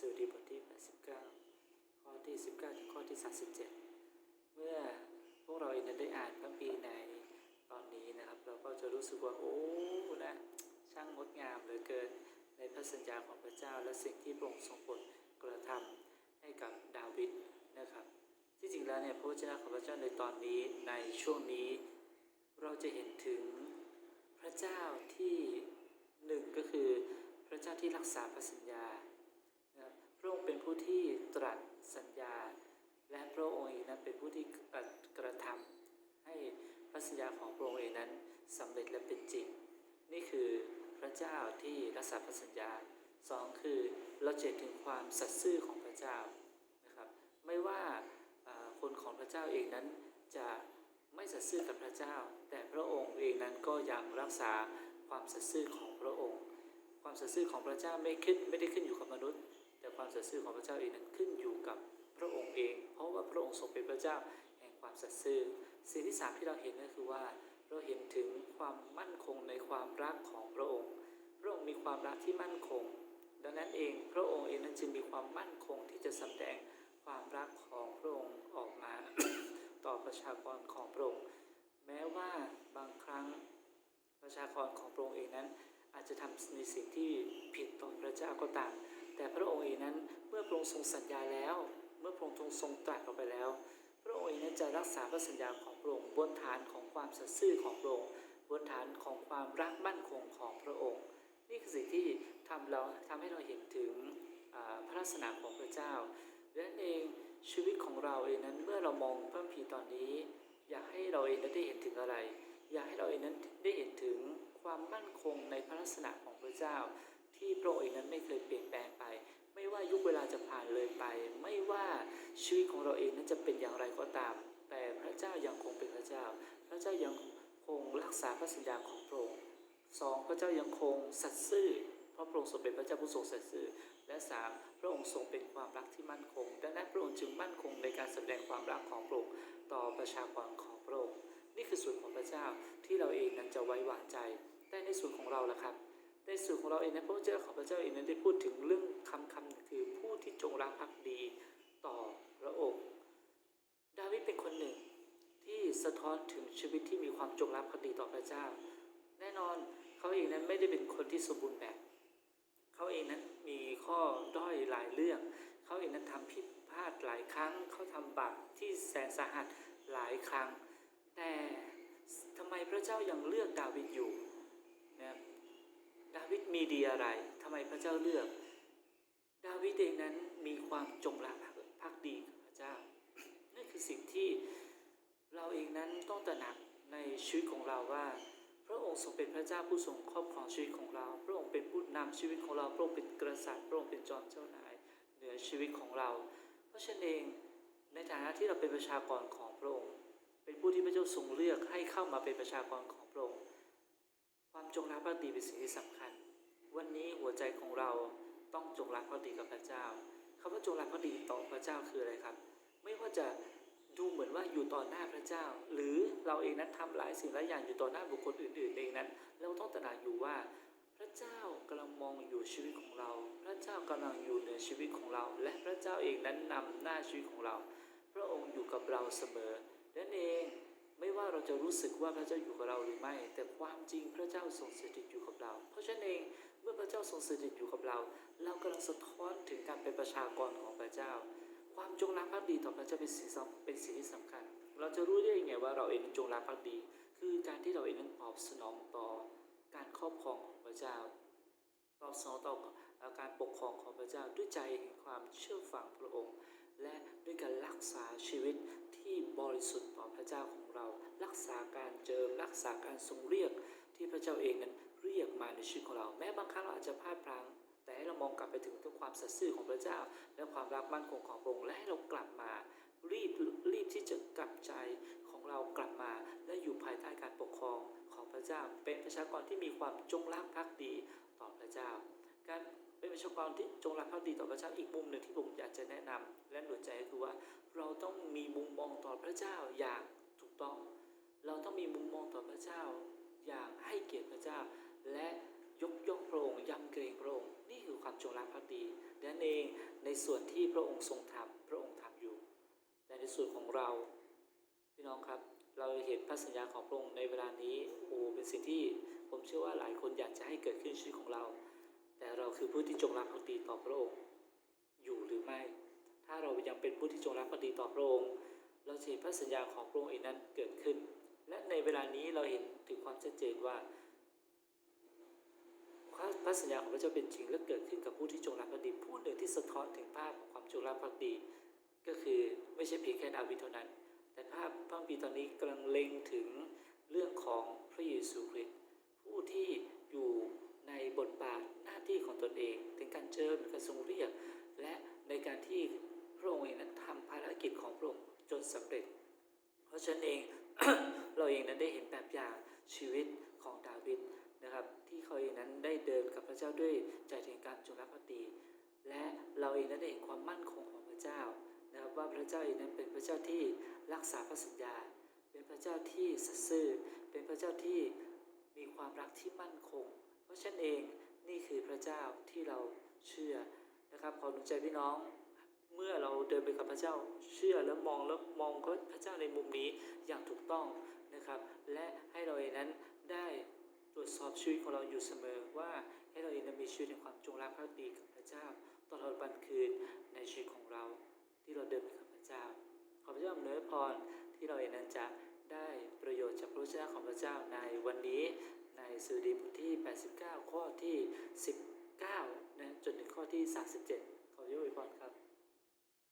สดุดีบทที่ 89 ข้อที่ 19 ถึงข้อที่ 37 เมื่อพวกเราเองได้อ่านพระคัมภีร์ในตอนนี้นะครับ เราก็จะรู้สึกว่า โอ้นะช่างงดงามเหลือเกินในพระสัญญาของพระเจ้าและสิ่งที่พระองค์ทรงโปรดกระทำให้กับดาวิดนะครับ ที่จริงแล้วเนี่ยพระวจนะของพระเจ้าในตอนนี้ในช่วงนี้ เราจะเห็นถึงพระเจ้าที่หนึ่งก็คือพระเจ้าที่รักษาพระสัญญา เป็นผู้ที่ตรัสสัญญา และพระองค์เองนั้นเป็นผู้ที่กระทำให้พระสัญญาของพระองค์เองนั้นสำเร็จและเป็นจริง นี่คือพระเจ้าที่รักษาพระสัญญาสองคือเราเห็นถึงความสัตย์ซื่อของพระเจ้านะครับไม่ว่าคนของพระเจ้าเองนั้นจะไม่สัตย์ซื่อกับพระเจ้า แต่พระองค์เองนั้นก็ยังรักษาความสัตย์ซื่อของพระองค์ ความสัตย์ซื่อของพระเจ้าไม่ขึ้นไม่ได้ขึ้นอยู่กับมนุษย์ ความสัตย์ซื่อของพระเจ้าเองนั้นขึ้นอยู่กับพระองค์เอง เพราะว่าพระองค์ทรงเป็นพระเจ้าแห่งความสัตย์ซื่อสิ่งที่สามที่เราเห็นก็คือว่า เราเห็นถึงความมั่นคงในความรักของพระองค์ พระองค์มีความรักที่มั่นคง ดังนั้นเองพระองค์เองนั้นจึงมีความมั่นคงที่จะสแสดงความรักของพระองค์ออกมา ต่อประชากรของพระองค์ แม้ว่าบางครั้งประชากรของพระองค์เองนั้น อาจจะทำในสิ่งที่ผิดต่อพระเจ้าก็ตาม แต่พระองค์เองนั้นเมื่อพระองค์ทรงสัญญาแล้ว เมื่อพระองค์ทรงตรัสออกไปแล้ว พระองค์เองนั้นจะรักษาพระสัญญาของพระองค์บนฐานของความสัตย์ซื่อของพระองค์บนฐานของความรักมั่นคงของพระองค์ นี่คือสิ่งที่ทำเราทำให้เราเห็นถึงพระลักษณะของพระเจ้าดังนั้นเองชีวิตของเราเองนั้นเมื่อเรามองพระคัมภีตอนนี้ อยากให้เราเองนั้นได้เห็นถึงอะไร อยากให้เราเองนั้นได้เห็นถึงความมั่นคงในพระลักษณะของพระเจ้า ที่พระองค์เองนั้นไม่เคยเปลี่ยนแปลงไป ไม่ว่ายุคเวลาจะผ่านเลยไป ไม่ว่าชีวิตของเราเองนั้นจะเป็นอย่างไรก็ตาม แต่พระเจ้ายังคงเป็นพระเจ้า พระเจ้ายังคงรักษาพระสัญญาของพระองค์สองพระเจ้ายังคงสัตย์ซื่อเพราะพระองค์ทรงเป็นพระเจ้าผู้ทรงสัตย์ซื่อ และสามพระองค์ทรงเป็นความรักที่มั่นคง ดังนั้นพระองค์จึงมั่นคงในการแสดงความรักของพระองค์ต่อประชากรของพระองค์ นี่คือส่วนของพระเจ้าที่เราเองนั้นจะไว้วางใจ แต่ในส่วนของเราล่ะครับ ในส่วนของเราเองนะพระเจ้าของพระเจ้าเองนั้นได้พูดถึงเรื่องคำคำหนึ่งคือผู้ที่จงรักภักดีต่อพระองค์ ดาวิดเป็นคนหนึ่งที่สะท้อนถึงชีวิตที่มีความจงรักภักดีต่อพระเจ้า แน่นอนเขาเองนั้นไม่ได้เป็นคนที่สมบูรณ์แบบเขาเองนั้นมีข้อด้อยหลายเรื่อง เขาเองนั้นทำผิดพลาดหลายครั้ง เขาทำบาปที่แสนสาหัสหลายครั้ง แต่ทำไมพระเจ้ายังเลือกดาวิดอยู่นะครับดาวิด มีดีอะไรทำไมพระเจ้าเลือก ดาวิดเองนั้นมีความจงรักภักดีกับพระเจ้านั่นคือสิ่งที่เราเองนั้นต้องตระหนักในชีวิตของเราว่า พระองค์ทรงเป็นพระเจ้าผู้ทรงครอบครองชีวิตของเรา พระองค์เป็นผู้นำชีวิตของเราพระองค์เป็นกษัตริย์พระองค์เป็นจอมเจ้านายเหนือชีวิตของเรา เพราะฉะนั้นเองในฐานะที่เราเป็นประชากรของพระองค์ เป็นผู้ที่พระเจ้าทรงเลือกให้เข้ามาเป็นประชากรของพระองค์ ความจงรักภักดีเป็นสิ่งที่สำคัญ วันนี้หัวใจของเราต้องจงรักภักดีกับพระเจ้าคำว่าจงรักภักดีต่อพระเจ้าคืออะไรครับ ไม่ว่าจะดูเหมือนว่าอยู่ต่อหน้าพระเจ้า หรือเราเองนั้นทำหลายสิ่งหลายอย่างอยู่ต่อหน้าบุคคลอื่นๆเองนั้น เราต้องตระหนักอยู่ว่า พระเจ้ากำลังมองอยู่ชีวิตของเรา พระเจ้ากำลังอยู่เหนือชีวิตของเรา และพระเจ้าเองนั้นนำหน้าชีวิตของเรา พระองค์อยู่กับเราเสมอนั่นเองไม่ว่าเราจะรู้สึกว่าพระเจ้าอยู่กับเราหรือไม่ แต่ความจริงพระเจ้าทรงสถิตอยู่กับเรา เพราะฉะนั้นเอง มื่อพระเจ้าทรงสถิตอยู่กับเรา เรากำลังสะท้อนถึงการเป็นประชากรของพระเจ้า ความจงรักภักดีต่อพระเจ้าเป็นสิ่งสำเป็นสิ่งที่สำคัญ เราจะรู้ได้ยังไงว่าเราเองจงรักภักดี คือการที่เราเองนั้นตอบสนองต่อการครอบครองของพระเจ้าตอบสนองต่อการปกครองของพระเจ้าด้วยใจแห่งความเชื่อฟังพระองค์ และด้วยการรักษาชีวิตที่บริสุทธิ์ต่อพระเจ้าของเรา รักษาการเจิมรักษาการทรงเรียกที่พระเจ้าเองนั้น เรียกมาในชีวิตของเรา แม้บางครั้งเราอาจจะพลาดพลั้ง แต่ให้เรามองกลับไปถึงทุกความสัตย์ซื่อของพระเจ้า และความรักมั่นคงของพระองค์และให้เรากลับมา รีบรีบที่จะกลับใจของเรากลับมา และอยู่ภายใต้การปกครองของพระเจ้า เป็นประชากรที่มีความจงรักภักดีต่อพระเจ้า การเป็นประชากรที่จงรักภักดีต่อพระเจ้าอีกมุมหนึ่งที่ผมอยากจะแนะนำและหนุนใจก็คือว่าเราต้องมีมุมมองต่อพระเจ้าอย่างถูกต้อง เราต้องมีมุมมองต่อพระเจ้า อย่างให้เกียรติพระเจ้า และยกย่องพระองค์ยำเกรงพระองค์นี่คือความจงรักภักดีดังนั้นเองในส่วนที่พระองค์ทรงทำพระองค์ทำอยู่ แต่ในส่วนของเราพี่น้องครับ เราเห็นพระสัญญาของพระองค์ในเวลานี้โอ้เป็นสิ่งที่ผมเชื่อว่าหลายคนอยากจะให้เกิดขึ้นชีวิตของเรา แต่เราคือผู้ที่จงรักภักดีต่อพระองค์อยู่หรือไม่ ถ้าเรายังเป็นผู้ที่จงรักภักดีต่อพระองค์เราจะเห็นพระสัญญาของพระองค์เองนั้นเกิดขึ้น และในเวลานี้เราเห็นถึงความชัดเจนว่า พระสัญญาของพระเจ้าเป็นจริง และเกิดขึ้นกับผู้ที่จงรักภักดีผู้หนึ่งที่สะท้อนถึงภาพของความจงรักภักดี ก็คือไม่ใช่เพียงแค่ดาวิดเท่านั้น แต่ภาพพระคัมภีตอนนี้กำลังเล็งถึงเรื่องของพระเยซูคริสต์ผู้ที่อยู่ในบทบาทหน้าที่ของตนเอง ถึงการเจิมการทรงเรียก และในการที่พระองค์เองนั้นทำภารกิจของพระองค์จนสำเร็จ เพราะฉะนั้นเองเราเองนั้นได้เห็นแบบอย่างชีวิตของดาวิดนะครับ ที่เขาเองนั้นได้ ระเจ้าด้วยใจแห่งการจงรักภักดี และเราเองนั้นได้เห็นความมั่นคงของพระเจ้านะครับว่าพระเจ้าเองนั้นเป็นพระเจ้าที่รักษาพระสัญญา เป็นพระเจ้าที่สัตย์ซื่อ เป็นพระเจ้าที่มีความรักที่มั่นคง เพราะฉะนั้นเองนี่คือพระเจ้าที่เราเชื่อนะครับขอหนุนใจพี่น้องเมื่อเราเดินไปกับพระเจ้าเชื่อแล้วมองแล้วมองพระเจ้าในมุมนี้อย่างถูกต้องนะครับ และให้เราเองนั้น สอบชีวิตของเราอยู่เสมอว่าให้เราเองนั้นมีชีวิตในความจงรักภักดีกับพระเจ้า ตลอดวันคืนในชีวิตของเราที่เราเดินไปกับพระเจ้า ขอพระเจ้าอำนวยพรที่เราเองนั้นจะได้ประโยชน์จากพระวจนะของพระเจ้าในวันนี้ในสุดีบทที่ 89 ข้อที่ 19นะจนถึงข้อที่ 37 ขอพระเจ้าอวยพรครับ